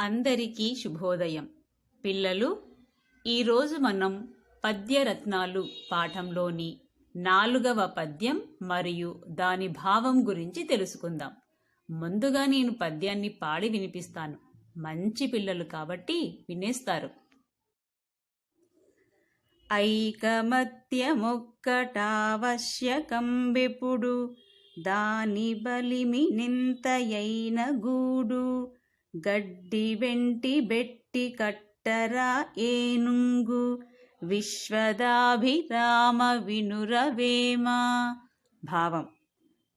అందరికీ శుభోదయం. పిల్లలు ఈరోజు మనం పద్యరత్నాలు పాఠంలోని నాలుగవ పద్యం మరియు దాని భావం గురించి తెలుసుకుందాం. ముందుగా నేను పద్యాన్ని పాడి వినిపిస్తాను. మంచి పిల్లలు కాబట్టి వినేస్తారు. ఐకమత్యమొక్కటావశ్యకం వెపుడు దాని బలిమి నింతయైన గూడు గడ్డి వెంటి బెట్టి కట్టరా ఏనుంగు విశ్వదాభిరామ వినురవేమ. భావం.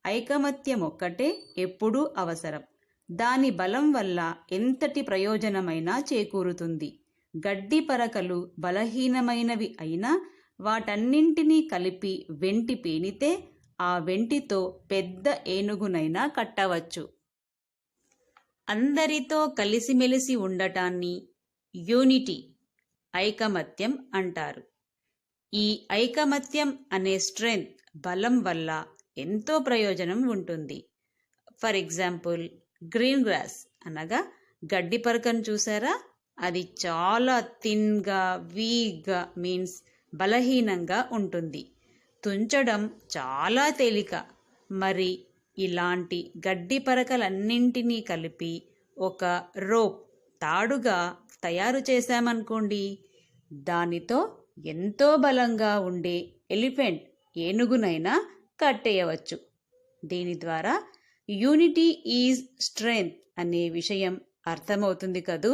ఐకమత్యం ఒక్కటే ఎప్పుడూ అవసరం. దాని బలం వల్ల ఎంతటి ప్రయోజనమైనా చేకూరుతుంది. గడ్డి పరకలు బలహీనమైనవి అయినా వాటన్నింటినీ కలిపి వెంటి పేనితే ఆ వెంటితో పెద్ద ఏనుగునైనా కట్టవచ్చు. అందరితో కలిసిమెలిసి ఉండటాన్ని యూనిటీ ఐకమత్యం అంటారు. ఈ ఐకమత్యం అనే స్ట్రెంగ్త్ బలం వల్ల ఎంతో ప్రయోజనం ఉంటుంది. ఫర్ ఎగ్జాంపుల్ గ్రీన్ గ్రాస్ అనగా గడ్డి పరకను చూసారా? అది చాలా థిన్గా వీక్గా మీన్స్ బలహీనంగా ఉంటుంది. తుంచడం చాలా తేలిక. మరి ఇలాంటి గడ్డి పరకలన్నింటినీ కలిపి ఒక రోప్ తాడుగా తయారు చేశామనుకోండి దానితో ఎంతో బలంగా ఉండే ఎలిఫెంట్ ఏనుగునైనా కట్టేయవచ్చు. దీని ద్వారా యూనిటీ ఈజ్ స్ట్రెంగ్త్ అనే విషయం అర్థమవుతుంది కదూ?